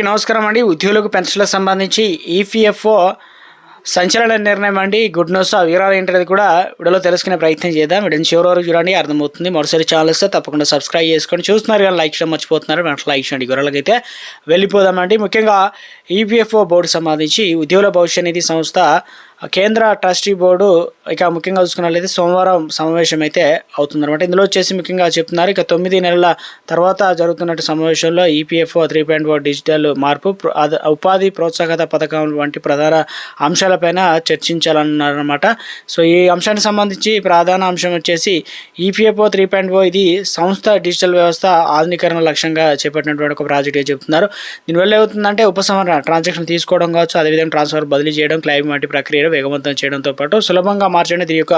నమస్కారం అండి. ఉద్యోగులకు పెన్షన్లకు సంబంధించి ఈపీఎఫ్ఓ సంచలన నిర్ణయం అండి. Good news. ఆ వివరాలు ఏంటనేది కూడా వీడియోలో తెలుసుకునే ప్రయత్నం చేద్దాం. వీడియో చివరి వరకు చూడండి. అర్థమవుతుంది. మరోసారి ఛానల్ వస్తే తప్పకుండా సబ్స్క్రైబ్ చేసుకొని చూస్తున్నారు కానీ లైక్ చేయడం మర్చిపోతున్నారు. వెంటనే లైక్ చేయండి. వివరాలకి అయితే వెళ్ళిపోదామండి. ముఖ్యంగా ఈపీఎఫ్ఓ బోర్డు సంబంధించి ఉద్యోగుల భవిష్య నిధి సంస్థ కేంద్ర ట్రస్టీ బోర్డు ఇక ముఖ్యంగా చూసుకున్నట్లయితే సోమవారం సమావేశం అయితే అవుతుందన్నమాట. ఇందులో వచ్చేసి ముఖ్యంగా చెప్తున్నారు ఇక తొమ్మిది నెలల తర్వాత జరుగుతున్నట్టు సమావేశంలో EPFO three point four digital మార్పు ఉపాధి ప్రోత్సాహకత పథకం వంటి ప్రధాన అంశాలపైన చర్చించాలన్నారన్నమాట. సో ఈ అంశానికి సంబంధించి ప్రధాన అంశం వచ్చేసి ఈపీఎఫ్ఓ త్రీ పాయింట్ ఫోర్ ఇది సంస్థ డిజిటల్ వ్యవస్థ ఆధునీకరణ లక్ష్యంగా చేపట్టినటువంటి ఒక ప్రాజెక్ట్గా చెప్తున్నారు. దీనివల్ల ఏమవుతుందంటే ఉపసంహరణ ట్రాన్సాక్షన్ తీసుకోవడం కావచ్చు అదేవిధంగా ట్రాన్స్ఫర్ బదిలీ చేయడం క్లైమ్ వంటి ప్రక్రియలు వేగవంతం చేయడంతో పాటు సులభంగా మార్చడం దీని యొక్క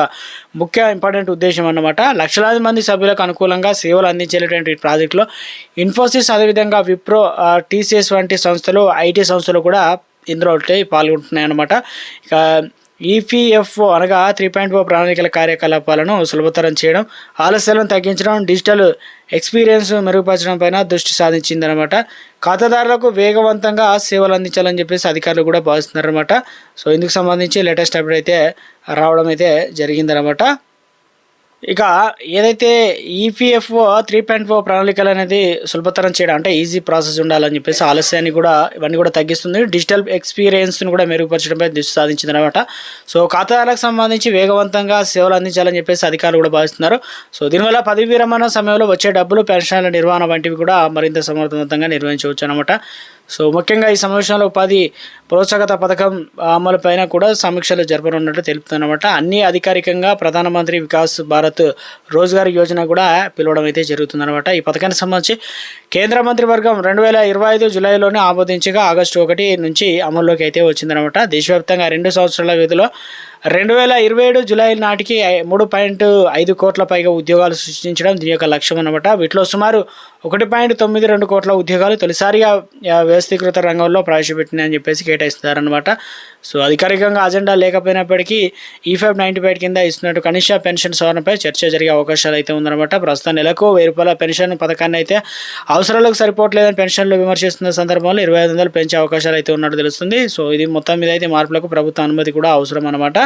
ముఖ్య ఇంపార్టెంట్ ఉద్దేశం అన్నమాట. లక్షలాది మంది సభ్యులకు అనుకూలంగా సేవలు అందించేటువంటి ప్రాజెక్టులో ఇన్ఫోసిస్ అదేవిధంగా విప్రో టీసీఎస్ వంటి సంస్థలు ఐటీ సంస్థలు కూడా ఇందులో పాల్గొంటున్నాయి అన్నమాట ఇక ఈపీఎఫ్ఓ అనగా త్రీ పాయింట్ ఫోర్ ప్రణాళికల కార్యకలాపాలను సులభతరం చేయడం ఆలస్యాలను తగ్గించడం డిజిటల్ ఎక్స్పీరియన్స్ మెరుగుపరచడం పైన దృష్టి సాధించిందనమాట ఖాతాదారులకు వేగవంతంగా సేవలు అందించాలని చెప్పేసి అధికారులు కూడా భావిస్తున్నారనమాట. సో ఇందుకు సంబంధించి లేటెస్ట్ అప్డేట్ అయితే రావడం అయితే జరిగిందనమాట. ఇక ఏదైతే ఈపీఎఫ్ఓ త్రీ పాయింట్ ఫోర్ ప్రణాళికలు అనేది సులభతరం చేయడం అంటే ఈజీ ప్రాసెస్ ఉండాలని చెప్పేసి ఆలస్యాన్ని కూడా ఇవన్నీ కూడా తగ్గిస్తుంది. డిజిటల్ ఎక్స్పీరియన్స్ను కూడా మెరుగుపరచడంపై దృష్టి సాధించింది అనమాట సో ఖాతాదారులకు సంబంధించి వేగవంతంగా సేవలు అందించాలని చెప్పేసి అధికారులు కూడా భావిస్తున్నారు. సో దీనివల్ల పదవి విరమణ సమయంలో వచ్చే డబ్బులు పెన్షన్ల నిర్వహణ వంటివి కూడా మరింత సమర్థవంతంగా నిర్వహించవచ్చు అనమాట సో ముఖ్యంగా ఈ సమావేశంలో ఉపాధి ప్రోత్సాహత పథకం అమలుపైన కూడా సమీక్షలు జరపనున్నట్టు తెలుపుతున్నమాట. అన్ని అధికారికంగా ప్రధానమంత్రి వికాస్ భారత్ రోజ్గార్ యోజన కూడా పిలవడం అయితే జరుగుతుందన్నమాట. ఈ పథకానికి సంబంధించి కేంద్ర మంత్రివర్గం రెండు వేల ఇరవై ఐదు జూలైలోనే ఆమోదించగా ఆగస్టు ఒకటి నుంచి అమల్లోకి అయితే వచ్చిందనమాట దేశవ్యాప్తంగా రెండు సంవత్సరాల వ్యవధిలో రెండు వేల ఇరవై ఏడు జూలై నాటికి ఐ- మూడు పాయింట్ ఐదు కోట్ల పైగా ఉద్యోగాలు సృష్టించడం దీని యొక్క లక్ష్యం అనమాట వీటిలో సుమారు ఒకటి పాయింట్ తొమ్మిది రెండు కోట్ల ఉద్యోగాలు తొలిసారిగా వ్యవస్థీకృత రంగంలో ప్రవేశపెట్టినాయని చెప్పేసి కేటాయిస్తున్నారనమాట సో అధికారికంగా అజెండా లేకపోయినప్పటికీ ఈ ఫైవ్ నైంటీ ఫైవ్ కింద ఇస్తున్నట్టు కనిష్ట పెన్షన్ సవరణపై చర్చ జరిగే అవకాశాలు అయితే ఉందన్నమాట. ప్రస్తుతం నెలకు వెయ్యి రూపాయల పెన్షన్ పథకాన్ని అయితే అవసరాలకు సరిపోవట్లేదని పెన్షన్లు విమర్శిస్తున్న సందర్భంలో ఇరవై ఐదు వందలు పెంచే అవకాశాలు అయితే ఉన్నట్టు తెలుస్తుంది. సో ఇది మొత్తం మీద అయితే మార్పులకు ప్రభుత్వ అనుమతి కూడా అవసరం అనమాట